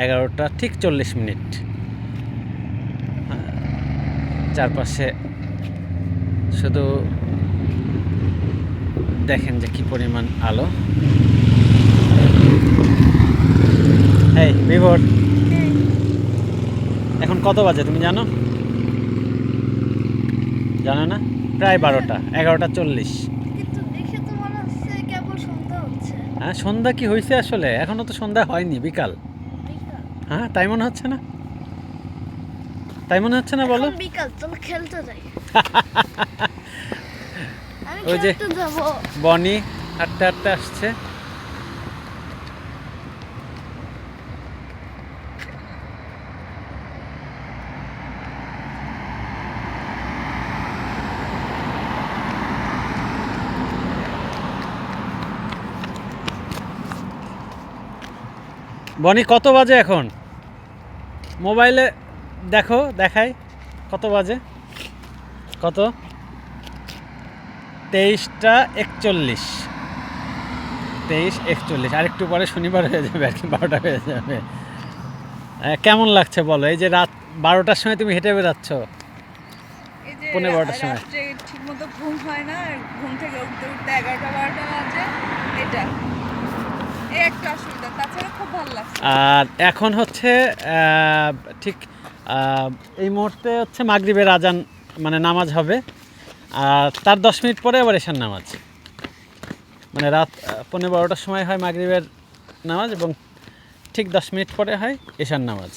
এগারোটা ঠিক চল্লিশ মিনিট। চারপাশে শুধু দেখেন যে কি পরিমাণ আলো। এই বিভোর। এখন কত বাজে তুমি জানো? জানো না? প্রায় বারোটা এগারোটা চল্লিশ। হ্যাঁ সন্ধ্যা কি হয়েছে আসলে? এখনও তো সন্ধ্যা হয়নি বিকাল। হ্যাঁ তাই মনে হচ্ছে না? তাই মনে হচ্ছে না বলো? বিকাল চলো খেলতে যাই। ওই যে- বনি হাঁটতে হাঁটতে আসছে। বনি কত বাজে এখন? মোবাইলে দেখো দেখাই কত বাজে? কত? তেইশটা একচল্লিশ। তেইশ একচল্লিশ। আরেকটু পরে শনিবার হয়ে যাবে আর কি বারোটা হয়ে যাবে। কেমন লাগছে বলো? এই যে রাত বারোটার সময় তুমি হেঁটে বেড়াচ্ছ? যে বারোটার সময়। ঠিক মতো ঘুম হয় না ঘুম থেকে উঠতে উঠতে এগারোটা বারোটা বাজে। এটা। আর এখন হচ্ছে ঠিক এই মুহূর্তে হচ্ছে মাগরীবের আজান মানে নামাজ হবে। আর তার দশ মিনিট পরে আবার এশার নামাজ। মানে রাত পনেরো বারোটার সময় হয় মাগরীবের নামাজ এবং ঠিক দশ মিনিট পরে হয় এশার নামাজ।